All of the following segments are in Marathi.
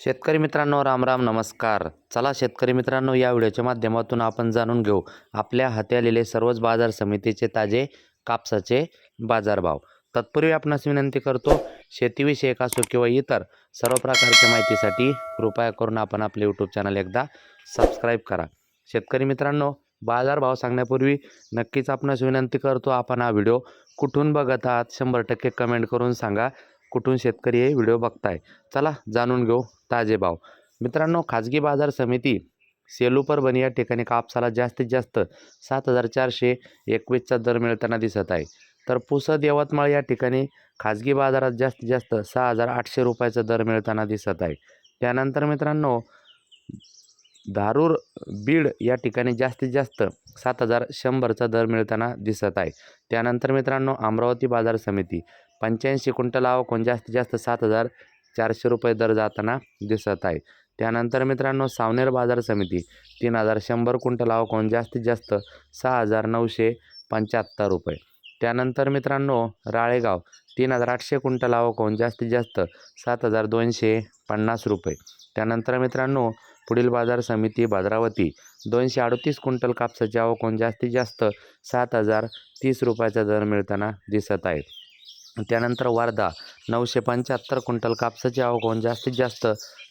शेतकरी मित्रांनो राम राम नमस्कार. चला शेतकरी मित्रांनो या व्हिडिओच्या माध्यमातून आपण जाणून घेऊ आपल्या हाती आलेले सर्वच बाजार समितीचे ताजे कापसाचे बाजारभाव. तत्पूर्वी आपणास विनंती करतो शेतीविषयक असो किंवा इतर सर्व प्रकारच्या माहितीसाठी कृपया करून आपण आपले यूट्यूब चॅनल एकदा सबस्क्राईब करा. शेतकरी मित्रांनो बाजारभाव सांगण्यापूर्वी नक्कीच आपणास विनंती करतो आपण हा व्हिडिओ कुठून बघत आहात शंभर टक्के कमेंट करून सांगा कुठून शेतकरी हे व्हिडिओ बघताय. चला जाणून घेऊ. ताजे भाव मित्रांनो खाजगी बाजार समिती सेलू परभणी या ठिकाणी कापसाला जास्तीत जास्त सात हजार चारशे एकवीसचा दर मिळताना दिसत आहे. तर पुसद यवतमाळ या ठिकाणी खाजगी बाजारात जास्तीत जास्त सहा हजार आठशे रुपयाचा दर मिळताना दिसत आहे. त्यानंतर मित्रांनो धारूर बीड या ठिकाणी जास्तीत जास्त सात हजार शंभरचा दर मिळताना दिसत आहे. त्यानंतर मित्रांनो अमरावती बाजार समिती पंच्याऐंशी क्विंटल आवक जास्तीत जास्त सात हजार चारशे रुपये दर जाताना दिसत आहे. त्यानंतर मित्रांनो सावनेर बाजार समिती तीन हजार शंभर क्विंटल आवक जास्तीत जास्त सहा हजार नऊशे पंच्याहत्तर रुपये. त्यानंतर मित्रांनो राळेगाव तीन हजार आठशे क्विंटल आवक जास्तीत जास्त सात हजार दोनशे पन्नास रुपये. त्यानंतर मित्रांनो पुढील बाजार समिती भद्रावती दोनशे अडतीस क्विंटल कापसाची आवक जास्तीत जास्त सात हजार तीस रुपयाचा दर मिळताना दिसत आहे. त्यानंतर वर्धा नऊशे पंच्याहत्तर क्विंटल कापसाची आवक होऊन जास्तीत जास्त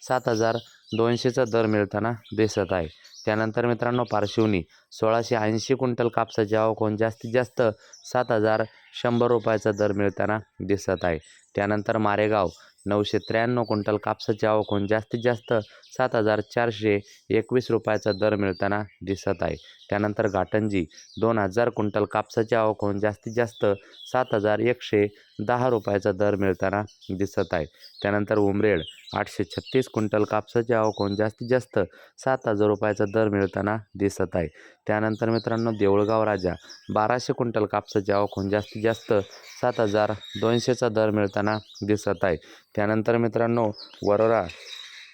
सात हजार दोनशेचा दर मिळताना दिसत आहे. त्यानंतर मित्रांनो पार्श्वनी सोळाशे ऐंशी क्विंटल कापसाची आवक होऊन जास्तीत जास्त सात हजार शंभर रुपयाचा दर मिळताना दिसत आहे. त्यानंतर मारेगाव नऊशे त्र्याण्णव क्विंटल कापसाची आवक होऊन जास्तीत जास्त सात हजार चारशे एकवीस रुपयाचा दर मिळताना दिसत आहे. त्यानंतर घाटंजी दोन हजार क्विंटल कापसाची आवक होऊन जास्तीत जास्त सात हजार एकशे दहा रुपयाचा दर मिळताना दिसत आहे. त्यानंतर उमरेड आठशे छत्तीस क्विंटल कापसाची आवक होऊन जास्तीत जास्त सात हजार रुपयाचा दर मिळताना दिसत आहे. त्यानंतर मित्रांनो देऊळगाव राजा बाराशे क्विंटल कापसाची आवक होऊन जास्तीत जास्त सात हजार दोनशेचा दर मिळताना दिसत आहे. त्यानंतर मित्रांनो वरोरा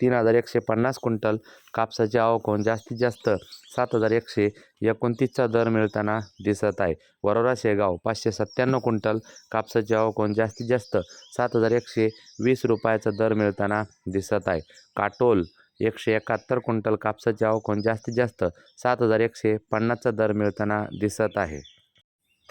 तीन हजार एकशे पन्नास क्विंटल कापसाची आवक होऊन जास्तीत जास्त सात हजार एकशे एकोणतीसचा दर मिळताना दिसत आहे. वरोरा शेगाव पाचशे सत्त्याण्णव क्विंटल कापसाची आवक होऊन जास्तीत जास्त सात हजार एकशे वीस रुपयाचा दर मिळताना दिसत आहे. काटोल एकशे एकाहत्तर क्विंटल कापसाची आवक होऊन जास्तीत जास्त सात हजार एकशे पन्नासचा दर मिळताना दिसत आहे.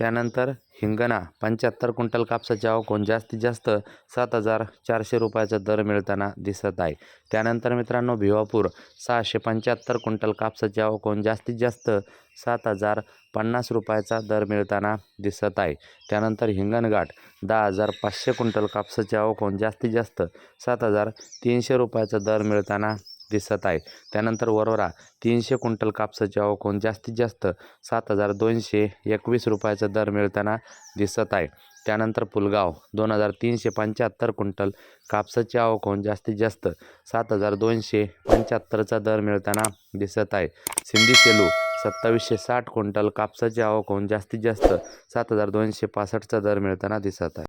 त्यानंतर हिंगणा पंच्याहत्तर क्विंटल कापसाची आवक जास्तीत जास्त सात हजार चारशे रुपयाचा दर मिळताना दिसत आहे. त्यानंतर मित्रांनो भिवापूर सहाशे पंच्याहत्तर क्विंटल कापसाची आवक जास्तीत जास्त सात हजार पन्नास रुपयाचा दर मिळताना दिसत आहे. त्यानंतर हिंगणघाट दहा हजार पाचशे क्विंटल कापसाची आवक जास्तीत जास्त सात हजार तीनशे रुपयाचा दर मिळताना दिसत आहे त्यानंतर वरोरा तीनशे क्विंटल कापसाची आवक होऊन जास्तीत जास्त सात हजार दोनशे एकवीस रुपयाचा दर मिळताना दिसत आहे. त्यानंतर पुलगाव दोन हजार तीनशे पंच्याहत्तर क्विंटल कापसाची आवक होऊन जास्तीत जास्त सात हजार दोनशे पंच्याहत्तरचा दर मिळताना दिसत आहे. सिंधी सेलू सत्तावीसशे साठ क्विंटल कापसाची आवक होऊन जास्तीत जास्त सात हजार दोनशे पासष्टचा दर मिळताना दिसत आहे.